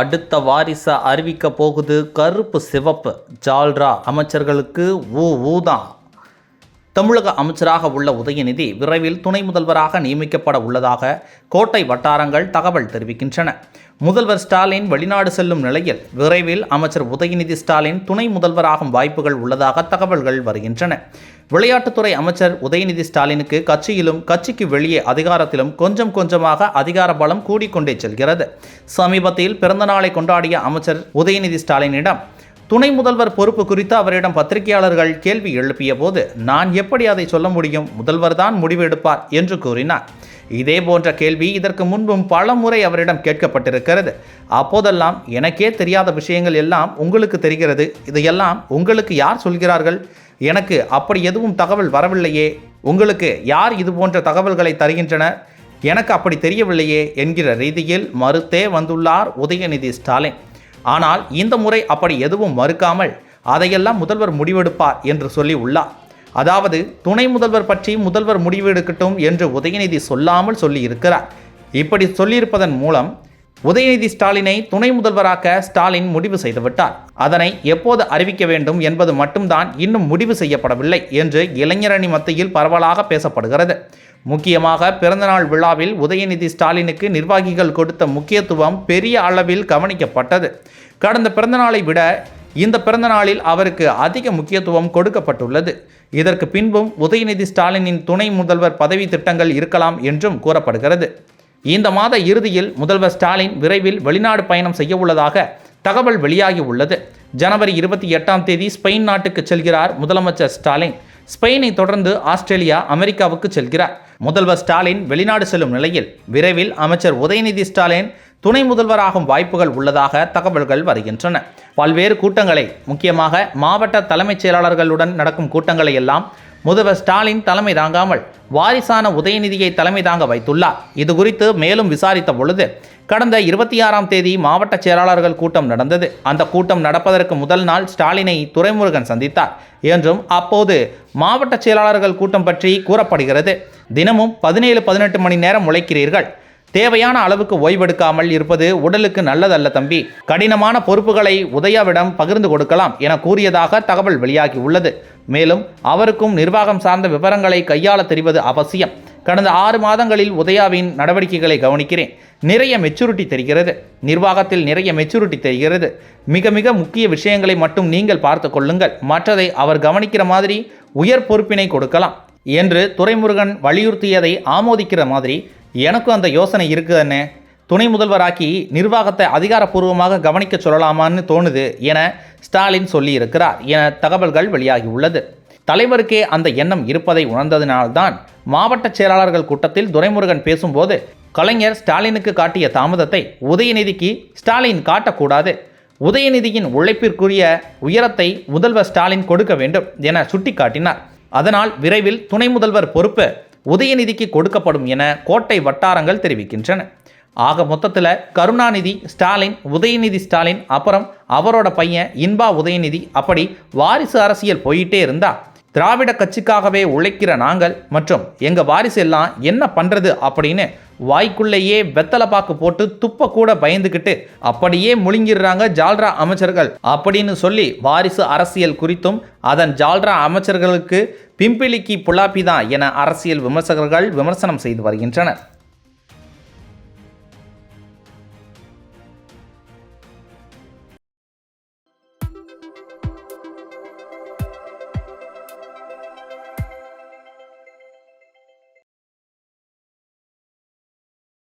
அடுத்த வாரிசை அறிவிக்க போகுது கருப்பு சிவப்பு. ஜால்ரா அமைச்சர்களுக்கு ஊ ஊதான் தமிழக அமைச்சராக உள்ள உதயநிதி விரைவில் துணை முதல்வராக நியமிக்கப்பட உள்ளதாக கோட்டை வட்டாரங்கள் தகவல் தெரிவிக்கின்றன. முதல்வர் ஸ்டாலின் வெளிநாடு செல்லும் நிலையில் விரைவில் அமைச்சர் உதயநிதி ஸ்டாலின் துணை முதல்வராகும் வாய்ப்புகள் உள்ளதாக தகவல்கள் வருகின்றன. விளையாட்டுத்துறை அமைச்சர் உதயநிதி ஸ்டாலினுக்கு கட்சியிலும் கட்சிக்கு வெளியே அதிகாரத்திலும் கொஞ்சம் கொஞ்சமாக அதிகார பலம் கூடிக்கொண்டே செல்கிறது. சமீபத்தில் பிறந்தநாளை கொண்டாடிய அமைச்சர் உதயநிதி ஸ்டாலினிடம் துணை முதல்வர் பொறுப்பு குறித்து அவரிடம் பத்திரிகையாளர்கள் கேள்வி எழுப்பிய போது நான் எப்படி அதை சொல்ல முடியும்? முதல்வர் தான் முடிவு எடுப்பார் என்று கூறினார். இதே போன்ற கேள்வி இதற்கு முன்பும் பல முறை அவரிடம் கேட்கப்பட்டிருக்கிறது. அப்போதெல்லாம் எனக்கே தெரியாத விஷயங்கள் எல்லாம் உங்களுக்கு தெரிகிறது. இதையெல்லாம் உங்களுக்கு யார் சொல்கிறார்கள்? எனக்கு அப்படி எதுவும் தகவல் வரவில்லையே. உங்களுக்கு யார் இது போன்ற தகவல்களை தருகின்றனர் எனக்கு அப்படி தெரியவில்லையே என்கிற ரீதியில் மறுத்தே வந்துள்ளார் உதயநிதி ஸ்டாலின். ஆனால் இந்த முறை அப்படி எதுவும் மறுக்காமல் அதையெல்லாம் முதல்வர் முடிவெடுப்பார் என்று சொல்லி உள்ளார். அதாவது துணை முதல்வர் பற்றி முதல்வர் முடிவெடுக்கட்டும் என்று உதயநிதி சொல்லாமல் சொல்லியிருக்கிறார். இப்படி சொல்லியிருப்பதன் மூலம் உதயநிதி ஸ்டாலினை துணை முதல்வராக்க ஸ்டாலின் முடிவு செய்துவிட்டார். அதனை எப்போது அறிவிக்க வேண்டும் என்பது மட்டும்தான் இன்னும் முடிவு செய்யப்படவில்லை என்று இளைஞரணி மத்தியில் பரவலாக பேசப்படுகிறது. முக்கியமாக பிறந்தநாள் விழாவில் உதயநிதி ஸ்டாலினுக்கு நிர்வாகிகள் கொடுத்த முக்கியத்துவம் பெரிய அளவில் கவனிக்கப்பட்டது. கடந்த பிறந்தநாளை விட இந்த பிறந்தநாளில் அவருக்கு அதிக முக்கியத்துவம் கொடுக்கப்பட்டுள்ளது. இதற்கு பின்பும் உதயநிதி ஸ்டாலினின் துணை முதல்வர் பதவி திட்டங்கள் இருக்கலாம் என்றும் கூறப்படுகிறது. இந்த மாத இறுதியில் முதல்வர் ஸ்டாலின் விரைவில் வெளிநாடு பயணம் செய்ய உள்ளதாக தகவல் வெளியாகி உள்ளது. ஜனவரி இருபத்தி எட்டாம் தேதி ஸ்பெயின் நாட்டுக்கு செல்கிறார் முதலமைச்சர் ஸ்டாலின். ஸ்பெயினை தொடர்ந்து ஆஸ்திரேலியா அமெரிக்காவுக்கு செல்கிறார். முதல்வர் ஸ்டாலின் வெளிநாடு செல்லும் நிலையில் விரைவில் அமைச்சர் உதயநிதி ஸ்டாலின் துணை முதல்வராகும் வாய்ப்புகள் உள்ளதாக தகவல்கள் வருகின்றன. பல்வேறு கூட்டங்களை முக்கியமாக மாவட்ட தலைமைச் செயலாளர்களுடன் நடக்கும் கூட்டங்களை எல்லாம் முதல்வர் ஸ்டாலின் தலைமை தாங்காமல் வாரிசான உதயநிதியை தலைமை தாங்க வைத்துள்ளார். இது குறித்து மேலும் விசாரித்த பொழுது கடந்த இருபத்தி ஆறாம் தேதி மாவட்ட செயலாளர்கள் கூட்டம் நடந்தது. அந்த கூட்டம் நடப்பதற்கு முதல் நாள் ஸ்டாலினை துரைமுருகன் சந்தித்தார். என்றும் அப்போது மாவட்ட செயலாளர்கள் கூட்டம் பற்றி கூறப்படுகிறது. தினமும் பதினேழு பதினெட்டு மணி நேரம் உழைக்கிறீர்கள். தேவையான அளவுக்கு ஓய்வெடுக்காமல் இருப்பது உடலுக்கு நல்லதல்ல தம்பி. கடினமான பொறுப்புகளை உதயாவிடம் பகிர்ந்து கொடுக்கலாம் என கூறியதாக தகவல் வெளியாகி உள்ளது. மேலும் அவருக்கும் நிர்வாகம் சார்ந்த விவரங்களை கையாள தெரிவது அவசியம். கடந்த ஆறு மாதங்களில் உதயாவின் நடவடிக்கைகளை கவனிக்கிறேன். நிறைய மெச்சூரிட்டி தெரிகிறது. நிர்வாகத்தில் நிறைய மெச்சூரிட்டி தெரிகிறது. மிக மிக முக்கிய விஷயங்களை மட்டும் நீங்கள் பார்த்து கொள்ளுங்கள். மற்றதை அவர் கவனிக்கிற மாதிரி உயர் பொறுப்பினை கொடுக்கலாம். என்று துரைமுருகன் வலியுறுத்தியதை ஆமோதிக்கிற மாதிரி எனக்கும் அந்த யோசனை இருக்குதுன்னு துணை முதல்வராக்கி நிர்வாகத்தை அதிகாரப்பூர்வமாக கவனிக்க சொல்லலாமான்னு தோணுது என ஸ்டாலின் சொல்லியிருக்கிறார் என தகவல்கள் வெளியாகி உள்ளது தலைவருக்கே அந்த எண்ணம் இருப்பதை உணர்ந்ததினால்தான் மாவட்ட செயலாளர்கள் கூட்டத்தில் துரைமுருகன் பேசும்போது கலைஞர் ஸ்டாலினுக்கு காட்டிய தாமதத்தை உதயநிதிக்கு ஸ்டாலின் காட்டக்கூடாது. உதயநிதியின் உழைப்பிற்குரிய உயரத்தை முதல்வர் ஸ்டாலின் கொடுக்க வேண்டும் என சுட்டிக்காட்டினார். அதனால் விரைவில் துணை முதல்வர் பொறுப்பு உதயநிதிக்கு கொடுக்கப்படும் என கோட்டை வட்டாரங்கள் தெரிவிக்கின்றன. ஆக மொத்தத்தில் கருணாநிதி ஸ்டாலின் உதயநிதி ஸ்டாலின் அப்புறம் அவரோட பையன் இன்பா உதயநிதி அப்படி வாரிசு அரசியல் போயிட்டே இருந்தா திராவிட கட்சிக்காகவே உழைக்கிற நாங்கள் மற்றும் எங்கள் வாரிசு எல்லாம் என்ன பண்ணுறது அப்படின்னு வாய்க்குள்ளேயே வெத்தலை பாக்கு போட்டு துப்ப கூட பயந்துக்கிட்டு அப்படியே முழுங்கிடுறாங்க ஜால்ரா அமைச்சர்கள் அப்படின்னு சொல்லி வாரிசு அரசியல் குறித்தும் அதன் ஜால்ரா அமைச்சர்களுக்கு பிம்பிலிக்கி புலாப்பி தான் என அரசியல் விமர்சகர்கள் விமர்சனம் செய்து வருகின்றனர்.